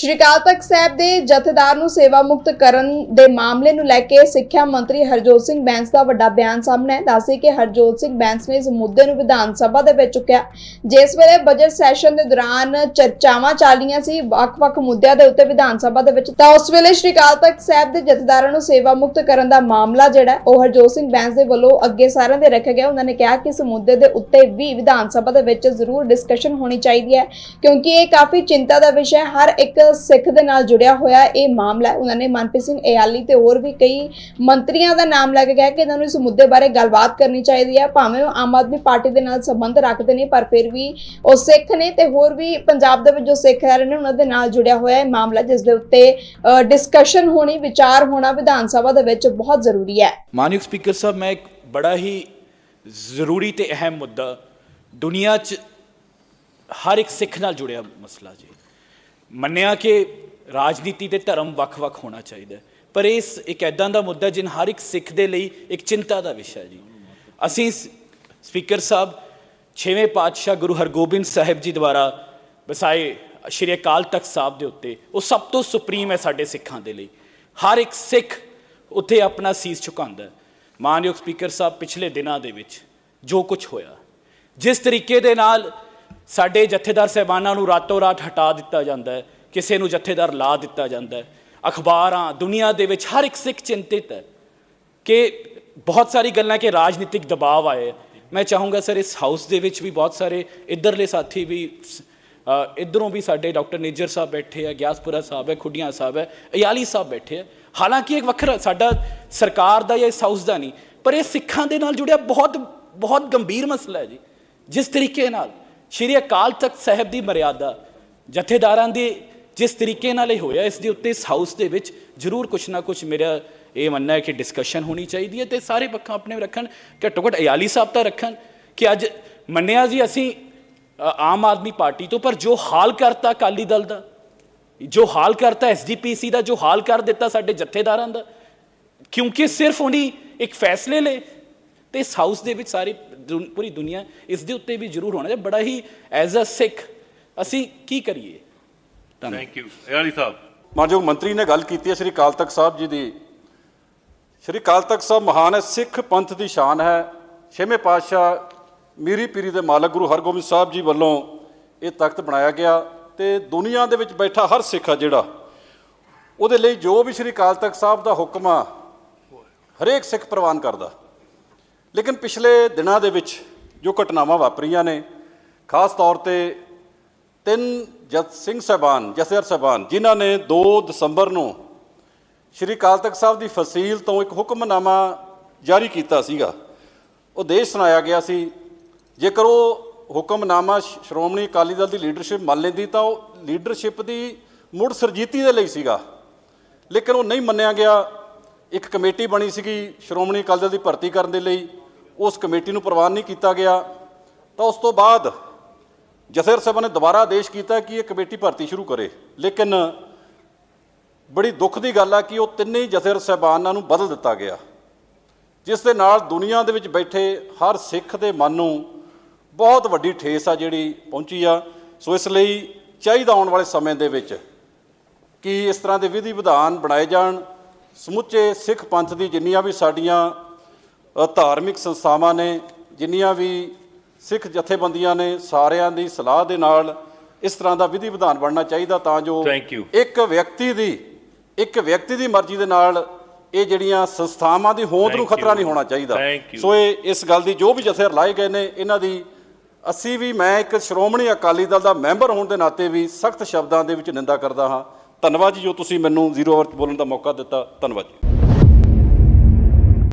ਸ਼੍ਰੀ ਅਕਾਲ ਤਖਤ ਸਾਹਿਬ ਦੇ ਜਥੇਦਾਰ ਨੂੰ ਸੇਵਾ ਮੁਕਤ ਕਰਨ ਦੇ ਮਾਮਲੇ ਨੂੰ ਲੈ ਕੇ ਸਿੱਖਿਆ ਮੰਤਰੀ ਹਰਜੋਤ ਸਿੰਘ ਬੈਂਸ ਦਾ ਵੱਡਾ ਬਿਆਨ ਸਾਹਮਣੇ ਹੈ ਦੱਸੇ ਕਿ ਹਰਜੋਤ ਸਿੰਘ ਬੈਂਸ ਨੇ ਇਸ ਮੁੱਦੇ ਨੂੰ ਵਿਧਾਨ ਸਭਾ ਦੇ ਵਿੱਚ ਚੁੱਕਿਆ। ਜਿਸ ਵੇਲੇ ਬਜਟ ਸੈਸ਼ਨ ਦੇ ਦੌਰਾਨ ਚਰਚਾਵਾਂ ਚੱਲੀਆਂ ਸੀ ਵੱਖ-ਵੱਖ ਮੁੱਦਿਆਂ ਦੇ ਉੱਤੇ ਵਿਧਾਨ ਸਭਾ ਦੇ ਵਿੱਚ, ਤਾਂ ਉਸ ਵੇਲੇ ਸ਼੍ਰੀ ਅਕਾਲ ਤਖਤ ਸਾਹਿਬ ਦੇ ਜਥੇਦਾਰਾਂ ਨੂੰ ਸੇਵਾ ਮੁਕਤ ਕਰਨ ਦਾ ਮਾਮਲਾ ਜਿਹੜਾ ਉਹ ਹਰਜੋਤ ਸਿੰਘ ਬੈਂਸ ਦੇ ਵੱਲੋਂ ਅੱਗੇ ਸਾਰਿਆਂ ਦੇ ਰੱਖਿਆ ਗਿਆ। ਉਹਨਾਂ ਨੇ ਕਿਹਾ ਕਿ ਇਸ ਮੁੱਦੇ ਦੇ ਉੱਤੇ ਵੀ ਵਿਧਾਨ ਸਭਾ ਦੇ ਵਿੱਚ ਜ਼ਰੂਰ ਡਿਸਕਸ਼ਨ ਹੋਣੀ ਚਾਹੀਦੀ ਹੈ, ਕਿਉਂਕਿ ਇਹ ਕਾਫੀ ਚਿੰਤਾ ਦਾ ਵਿਸ਼ਾ ਹੈ। ਹਰ ਇੱਕ ਸਿੱਖ ਦੇ ਨਾਲ ਜੁੜਿਆ ਹੋਇਆ ਇਹ ਮਾਮਲਾ ਉਹਨਾਂ ਨੇ ਮਨਪ੍ਰੀਤ ਸਿੰਘ ਇਆਲੀ ਤੇ ਹੋਰ ਵੀ ਕਈ ਮੰਤਰੀਆਂ ਦਾ ਨਾਮ ਲੈ ਕੇ ਕਿਹਾ ਕਿ ਇਹਨਾਂ ਨੂੰ ਇਸ ਮੁੱਦੇ ਬਾਰੇ ਗੱਲਬਾਤ ਕਰਨੀ ਚਾਹੀਦੀ ਹੈ। ਭਾਵੇਂ ਉਹ ਆਮ ਆਦਮੀ ਪਾਰਟੀ ਦੇ ਨਾਲ ਸੰਬੰਧ ਰੱਖਦੇ ਨੇ, ਪਰ ਫਿਰ ਵੀ ਉਹ ਸਿੱਖ ਨੇ ਤੇ ਹੋਰ ਵੀ ਪੰਜਾਬ ਦੇ ਵਿੱਚ ਜੋ ਸਿੱਖ ਰਹਿ ਰਹੇ ਨੇ, ਉਹਨਾਂ ਦੇ ਨਾਲ ਜੁੜਿਆ ਹੋਇਆ ਇਹ ਮਾਮਲਾ, ਜਿਸ ਦੇ ਉੱਤੇ ਡਿਸਕਸ਼ਨ ਹੋਣੀ, ਵਿਚਾਰ ਹੋਣਾ ਵਿਧਾਨ ਸਭਾ ਦੇ ਵਿੱਚ ਬਹੁਤ ਜ਼ਰੂਰੀ ਹੈ। ਮਾਨਯੋਗ ਸਪੀਕਰ ਸਾਹਿਬ, ਮੈਂ ਇੱਕ ਬੜਾ ਹੀ ਜ਼ਰੂਰੀ ਤੇ ਅਹਿਮ ਮੁੱਦਾ ਦੁਨੀਆ 'ਚ ਹਰ ਇੱਕ ਸਿੱਖ ਨਾਲ ਜੁੜਿਆ ਮਸਲਾ ਜੀ। ਮੰਨਿਆ ਕਿ ਰਾਜਨੀਤੀ ਤੇ ਧਰਮ ਵੱਖ-ਵੱਖ ਹੋਣਾ ਚਾਹੀਦਾ ਪਰ ਇਸ ਇੱਕ ਐਦਾਂ ਦਾ ਮੁੱਦਾ ਜਿਨ ਹਰ ਇੱਕ ਸਿੱਖ ਦੇ ਲਈ ਇੱਕ ਚਿੰਤਾ ਦਾ ਵਿਸ਼ਾ ਜੀ। ਅਸੀਂ ਸ- ਸਪੀਕਰ ਸਾਹਿਬ, ਛੇਵੇਂ ਪਾਤਸ਼ਾਹ ਗੁਰੂ ਹਰਗੋਬਿੰਦ ਸਾਹਿਬ ਜੀ ਦੁਆਰਾ ਵਸਾਏ ਸ਼੍ਰੀ ਅਕਾਲ ਤਖਤ ਸਾਹਿਬ ਦੇ ਉੱਤੇ, ਉਹ ਸਭ ਤੋਂ ਸੁਪਰੀਮ ਹੈ ਸਾਡੇ ਸਿੱਖਾਂ ਦੇ ਲਈ। ਹਰ ਇੱਕ ਸਿੱਖ ਉੱਥੇ ਆਪਣਾ ਸੀਸ ਝੁਕਾਉਂਦਾ ਹੈ। ਮਾਨਯੋਗ ਸਪੀਕਰ ਸਾਹਿਬ, ਪਿਛਲੇ ਦਿਨਾਂ ਦੇ ਵਿੱਚ ਜੋ ਕੁਝ ਹੋਇਆ, ਜਿਸ ਤਰੀਕੇ ਦੇ ਨਾਲ ਸਾਡੇ ਜਥੇਦਾਰ ਸਹਿਬਾਨਾਂ ਨੂੰ ਰਾਤੋਂ ਰਾਤ ਹਟਾ ਦਿੱਤਾ ਜਾਂਦਾ ਹੈ ਕਿਸੇ ਨੂੰ ਜਥੇਦਾਰ ਲਾ ਦਿੱਤਾ ਜਾਂਦਾ ਹੈ। ਅਖਬਾਰਾਂ ਦੁਨੀਆ ਦੇ ਵਿੱਚ ਹਰ ਇੱਕ ਸਿੱਖ ਚਿੰਤਿਤ ਹੈ ਕਿ ਬਹੁਤ ਸਾਰੀ ਗੱਲਾਂ ਕਿ ਰਾਜਨੀਤਿਕ ਦਬਾਅ ਆਏ ਮੈਂ ਚਾਹੂੰਗਾ ਸਰ ਇਸ ਹਾਊਸ ਦੇ ਵਿੱਚ ਵੀ ਬਹੁਤ ਸਾਰੇ ਇਧਰਲੇ ਸਾਥੀ ਵੀ ਅ, ਇੱਧਰੋਂ ਵੀ ਸਾਡੇ ਡਾਕਟਰ ਨੇਜਰ ਸਾਹਿਬ ਬੈਠੇ ਆ ਗਿਆਸਪੁਰਾ ਸਾਹਿਬ ਹੈ ਖੁੱਡੀਆਂ ਸਾਹਿਬ ਹੈ ਅਯਾਲੀ ਸਾਹਿਬ ਬੈਠੇ ਆ। ਹਾਲਾਂਕਿ ਇੱਕ ਵੱਖਰਾ ਸਾਡਾ ਸਰਕਾਰ ਦਾ ਜਾਂ ਇਸ ਹਾਊਸ ਦਾ ਨਹੀਂ ਪਰ ਇਹ ਸਿੱਖਾਂ ਦੇ ਨਾਲ ਜੁੜਿਆ ਬਹੁਤ ਬਹੁਤ ਗੰਭੀਰ ਮਸਲਾ ਹੈ ਜੀ ਜਿਸ ਤਰੀਕੇ ਨਾਲ ਸ਼੍ਰੀ ਅਕਾਲ ਤਖਤ ਸਾਹਿਬ ਦੀ ਮਰਿਆਦਾ ਜਥੇਦਾਰਾਂ ਦੀ ਜਿਸ ਤਰੀਕੇ ਨਾਲ ਇਹ ਹੋਇਆ, ਇਸ ਦੇ ਉੱਤੇ ਇਸ ਹਾਊਸ ਦੇ ਵਿੱਚ ਜ਼ਰੂਰ ਕੁਛ ਨਾ ਕੁਛ ਮੇਰਾ ਇਹ ਮੰਨਣਾ ਹੈ ਕਿ ਡਿਸਕਸ਼ਨ ਹੋਣੀ ਚਾਹੀਦੀ ਹੈ ਤੇ ਸਾਰੇ ਪੱਖਾਂ ਆਪਣੇ ਰੱਖਣ ਘੱਟੋ ਘੱਟ ਅਯਾਲੀ ਸਾਹਿਬ ਤਾਂ ਰੱਖਣ ਕਿ ਅੱਜ ਮੰਨਿਆ ਜੀ ਅਸੀਂ ਆਮ ਆਦਮੀ ਪਾਰਟੀ ਤੋਂ, ਪਰ ਜੋ ਹਾਲ ਕਰਤਾ ਅਕਾਲੀ ਦਲ ਦਾ, ਜੋ ਹਾਲ ਕਰਤਾ ਐਸਜੀਪੀਸੀ ਦਾ, ਜੋ ਹਾਲ ਕਰ ਦਿੱਤਾ ਸਾਡੇ ਜਥੇਦਾਰਾਂ ਦਾ, ਕਿਉਂਕਿ ਸਿਰਫ ਉਹਨੀ ਇੱਕ ਫੈਸਲੇ ਲਏ ਤੇ ਇਸ ਹਾਊਸ ਦੇ ਵਿੱਚ ਸਾਰੇ ਪੂਰੀ ਦੁਨੀਆ ਇਸ ਦੇ ਉੱਤੇ ਵੀ ਜ਼ਰੂਰ ਹੋਣਾ। ਚਾਹੀਦਾ ਬੜਾ ਹੀ ਐਜ਼ ਅ ਸਿੱਖ ਅਸੀਂ ਕੀ ਕਰੀਏ? Thank you Ali Sahib. ਮਾਨਯੋਗ ਮੰਤਰੀ ਨੇ ਗੱਲ ਕੀਤੀ ਹੈ ਸ੍ਰੀ ਅਕਾਲ ਤਖਤ ਸਾਹਿਬ ਜੀ ਦੀ। ਸ੍ਰੀ ਅਕਾਲ ਤਖਤ ਸਾਹਿਬ ਮਹਾਨ ਹੈ ਸਿੱਖ ਪੰਥ ਦੀ ਸ਼ਾਨ ਹੈ। ਛੇਵੇਂ ਪਾਤਸ਼ਾਹ ਮੀਰੀ ਪੀਰੀ ਦੇ ਮਾਲਕ ਗੁਰੂ ਹਰਗੋਬਿੰਦ ਸਾਹਿਬ ਜੀ ਵੱਲੋਂ ਇਹ ਤਖਤ ਬਣਾਇਆ ਗਿਆ ਤੇ ਦੁਨੀਆ ਦੇ ਵਿੱਚ ਬੈਠਾ ਹਰ ਸਿੱਖ ਆ ਜਿਹੜਾ ਉਹਦੇ ਲਈ ਜੋ ਵੀ ਸ੍ਰੀ ਅਕਾਲ ਤਖਤ ਸਾਹਿਬ ਦਾ ਹੁਕਮ ਆ ਹਰੇਕ ਸਿੱਖ ਪ੍ਰਵਾਨ ਕਰਦਾ। ਲੇਕਿਨ ਪਿਛਲੇ ਦਿਨਾਂ ਦੇ ਵਿੱਚ ਜੋ ਘਟਨਾਵਾਂ ਵਾਪਰੀਆਂ ਨੇ, ਖਾਸ ਤੌਰ ਤੇ ਤਿੰਨ ਜਤ ਸਿੰਘ ਸਾਹਿਬਾਨ ਜਥੇਦਾਰ ਸਾਹਿਬਾਨ, ਜਿਨ੍ਹਾਂ ਨੇ 2 ਦਸੰਬਰ ਨੂੰ ਸ਼੍ਰੀ ਅਕਾਲ ਤਖਤ ਸਾਹਿਬ ਦੀ ਫਸੀਲ ਤੋਂ ਇੱਕ ਹੁਕਮਨਾਮਾ ਜਾਰੀ ਕੀਤਾ ਸੀਗਾ। ਉਹ ਦੇਸ਼ ਸੁਣਾਇਆ ਗਿਆ ਸੀ। ਜੇਕਰ ਉਹ ਹੁਕਮਨਾਮਾ ਸ਼੍ਰੋਮਣੀ ਅਕਾਲੀ ਦਲ ਦੀ ਲੀਡਰਸ਼ਿਪ ਮੰਨ ਲੈਂਦੀ ਤਾਂ ਉਹ ਲੀਡਰਸ਼ਿਪ ਦੀ ਮੁੜ ਸਰਜੀਤੀ ਦੇ ਲਈ ਸੀਗਾ। ਲੇਕਿਨ ਉਹ ਨਹੀਂ ਮੰਨਿਆ ਗਿਆ। ਇੱਕ ਕਮੇਟੀ ਬਣੀ ਸੀਗੀ ਸ਼੍ਰੋਮਣੀ ਅਕਾਲੀ ਦਲ ਦੀ ਭਰਤੀ ਕਰਨ ਦੇ ਲਈ। ਉਸ ਕਮੇਟੀ ਨੂੰ ਪ੍ਰਵਾਨ ਨਹੀਂ ਕੀਤਾ ਗਿਆ, ਤਾਂ ਉਸ ਤੋਂ ਬਾਅਦ ਜਥੇਰ ਸਾਹਿਬਾਂ ਨੇ ਦੁਬਾਰਾ ਆਦੇਸ਼ ਕੀਤਾ ਕਿ ਇਹ ਕਮੇਟੀ ਭਰਤੀ ਸ਼ੁਰੂ ਕਰੇ। ਲੇਕਿਨ ਬੜੀ ਦੁੱਖ ਦੀ ਗੱਲ ਆ ਕਿ ਉਹ ਤਿੰਨੇ ਹੀ ਜਥੇਦਾਰ ਸਾਹਿਬਾਨਾਂ ਨੂੰ ਬਦਲ ਦਿੱਤਾ ਗਿਆ। ਜਿਸ ਦੇ ਨਾਲ ਦੁਨੀਆ ਦੇ ਵਿੱਚ ਬੈਠੇ ਹਰ ਸਿੱਖ ਦੇ ਮਨ ਨੂੰ ਬਹੁਤ ਵੱਡੀ ਠੇਸ ਆ ਜਿਹੜੀ ਪਹੁੰਚੀ ਆ। ਸੋ ਇਸ ਲਈ ਚਾਹੀਦਾ ਆਉਣ ਵਾਲੇ ਸਮੇਂ ਦੇ ਵਿੱਚ ਕਿ ਇਸ ਤਰ੍ਹਾਂ ਦੇ ਵਿਧੀ ਵਿਧਾਨ ਬਣਾਏ ਜਾਣ। ਸਮੁੱਚੇ ਸਿੱਖ ਪੰਥ ਦੀ ਜਿੰਨੀਆਂ ਵੀ ਸਾਡੀਆਂ ਧਾਰਮਿਕ ਸੰਸਥਾਵਾਂ ਨੇ ਜਿੰਨੀਆਂ ਵੀ ਸਿੱਖ ਜਥੇਬੰਦੀਆਂ ਨੇ ਸਾਰਿਆਂ ਦੀ ਸਲਾਹ ਦੇ ਨਾਲ ਇਸ ਤਰ੍ਹਾਂ ਦਾ ਵਿਧੀ ਵਿਧਾਨ ਬਣਨਾ ਚਾਹੀਦਾ ਤਾਂ ਜੋ. ਇੱਕ ਵਿਅਕਤੀ ਦੀ ਇੱਕ ਵਿਅਕਤੀ ਦੀ ਮਰਜ਼ੀ ਦੇ ਨਾਲ ਇਹ ਜਿਹੜੀਆਂ ਸੰਸਥਾਵਾਂ ਦੀ ਹੋਂਦ ਨੂੰ ਖਤਰਾ. ਨਹੀਂ ਹੋਣਾ ਚਾਹੀਦਾ. ਸੋ ਇਹ ਇਸ ਗੱਲ ਦੀ ਜੋ ਵੀ ਜਥੇਦਾਰ ਲਾਏ ਗਏ ਨੇ ਇਹਨਾਂ ਦੀ ਅਸੀਂ ਵੀ ਮੈਂ ਇੱਕ ਸ਼੍ਰੋਮਣੀ ਅਕਾਲੀ ਦਲ ਦਾ ਮੈਂਬਰ ਹੋਣ ਦੇ ਨਾਤੇ ਵੀ ਸਖਤ ਸ਼ਬਦਾਂ ਦੇ ਵਿੱਚ ਨਿੰਦਾ ਕਰਦਾ ਹਾਂ ਧੰਨਵਾਦ ਜੀ ਜੋ ਤੁਸੀਂ ਮੈਨੂੰ ਜ਼ੀਰੋ ਆਵਰ 'ਚ ਬੋਲਣ ਦਾ ਮੌਕਾ ਦਿੱਤਾ ਧੰਨਵਾਦ ਜੀ